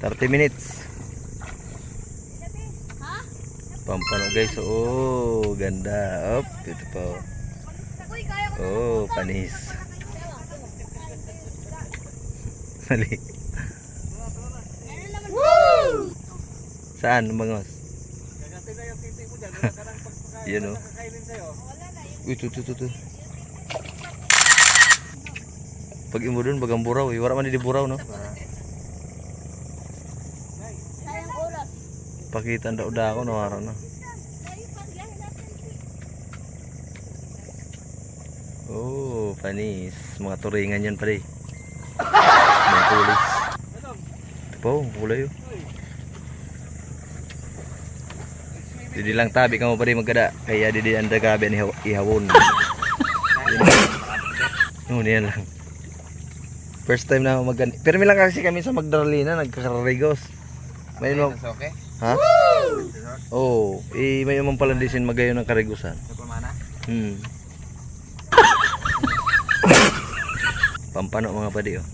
30 minutes. Pampano guys. Oh, ganda. Up, ito po. Oh, panis. Mali. Saan, bangos? Yan o. Uy, ito, ito, ito. Pag imo dun, bagang buraw. Eh. Wala man di buraw, no? Pakita daw da ako, nawara na. Oh, panis. Mga turingan yan pala eh. Mga kulis. Ito po, kulay oh. Didi lang tabi ka mo pa rin magkada. Kaya didi ang dagabi ang ihaw- ihawon. Oo, niyan lang. First time na ako mag Pero may lang kasi kami sa Magdalena, nagkakarigos. May mo, okay? Ha? Oh, eh, may umang pala disin magayon ng karigusan. Hmm. pampano mga padi oh.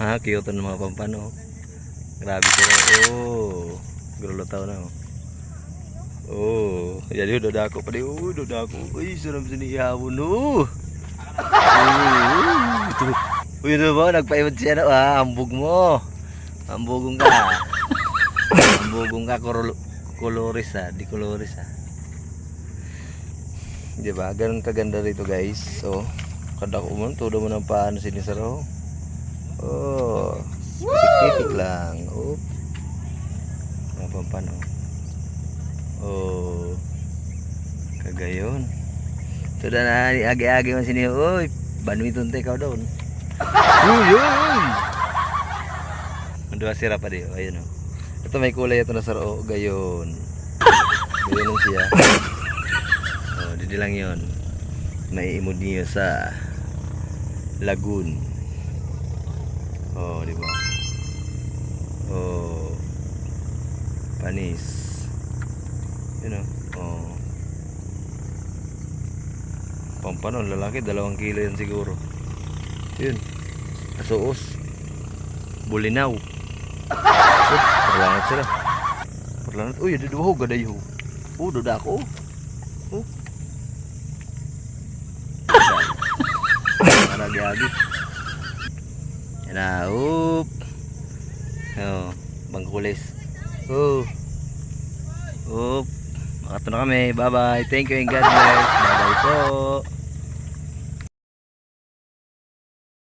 Ha, cute ng mga pampano. Grabe sila. Oh, grulutaw na oh. Oh, jadi udah dako padi. Oh, udah dako. Uy, sarap sini ihawon oh. Uh, Itu. Uy, ano ba? Nagpaiwan siya na. Ah, ambog mo. Ambogong ka. Ambogong ka. Kolo- Koloris ah. Di koloris ah. Di ba? Ganun kaganda rito guys. So, kada ko man, todo mo ng paano sinisaro. Oh, titik lang. Oh. Mga pampano. Oh. Kagayon. Ito na agi-agi man sini. Uy, banwi tunte ka doon. Uy, uy! Dua sira pa di. Ayun oh. Ito may kulay ito na saro. Oh, gayon. Gayon siya. Oh, didi lang 'yon. May imod niyo sa lagoon. Oh, di ba? Oh. Panis. Yun oh. Oh. Pampano, lalaki, dalawang kilo yan siguro. Yun. Kasuos. Bulinaw. Oh, perlangat sila. Perlangat. Uy, ada dua ho, gaday ho. Oh, doda ako. Oh. Para gagi. Na, up. Oh, bangkulis. Oh. Up. Makato na kami. Bye-bye. Thank you and God bless. Bye-bye po.